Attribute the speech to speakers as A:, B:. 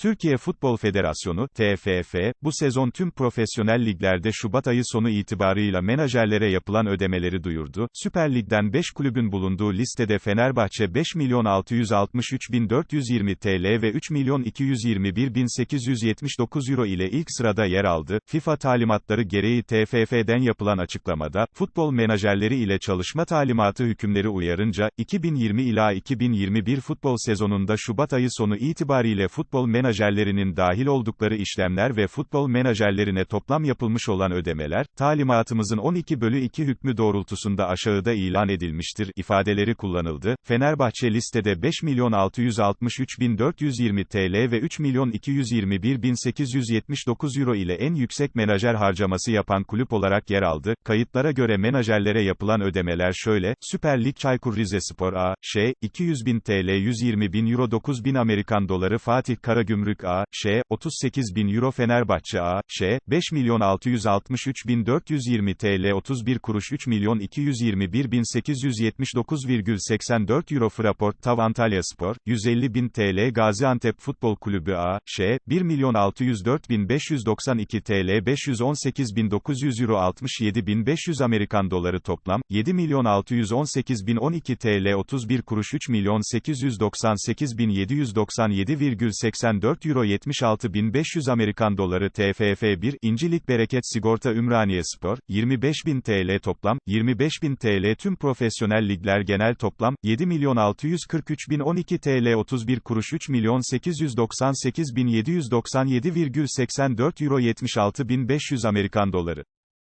A: Türkiye Futbol Federasyonu, TFF, bu sezon tüm profesyonel liglerde Şubat ayı sonu itibarıyla menajerlere yapılan ödemeleri duyurdu. Süper Lig'den 5 kulübün bulunduğu listede Fenerbahçe 5 milyon 663 bin 420 TL ve 3 milyon 221 bin 879 euro ile ilk sırada yer aldı. FIFA talimatları gereği TFF'den yapılan açıklamada, futbol menajerleri ile çalışma talimatı hükümleri uyarınca, 2020 ila 2021 futbol sezonunda Şubat ayı sonu itibariyle futbol menajerlerinin dahil oldukları işlemler ve futbol menajerlerine toplam yapılmış olan ödemeler, talimatımızın 12 bölü 2 hükmü doğrultusunda aşağıda ilan edilmiştir, ifadeleri kullanıldı. Fenerbahçe listede 5 milyon 663 bin 420 TL ve 3 milyon 221 bin 879 euro ile en yüksek menajer harcaması yapan kulüp olarak yer aldı. Kayıtlara göre menajerlere yapılan ödemeler şöyle, Süper Lig Çaykur Rizespor A, Ş, 200 bin TL 120 bin euro 9 bin Amerikan doları Fatih Karagümrük A, Ş, 38 bin euro Fenerbahçe A, Ş, 5 milyon 663 bin 420 TL 31 kuruş 3 milyon 221 bin 879,84 euro Fraport Tav Antalya Spor, 150 bin TL Gaziantep Futbol Kulübü A, Ş, 1 milyon 604 bin 592 TL 518 bin 900 euro 67 bin 500 Amerikan doları toplam, 7 milyon 618 bin 12 TL 31 kuruş 3 milyon 898 bin 797,84 euro 76 bin 500 Amerikan doları TFF 1, İncilik Bereket Sigorta Ümraniye Spor, 25 bin TL toplam, 25 bin TL tüm profesyonel ligler genel toplam, 7 milyon 643 bin 12 TL 31 kuruş 3 milyon 898 bin 797,84 euro 76 bin 500 Amerikan doları.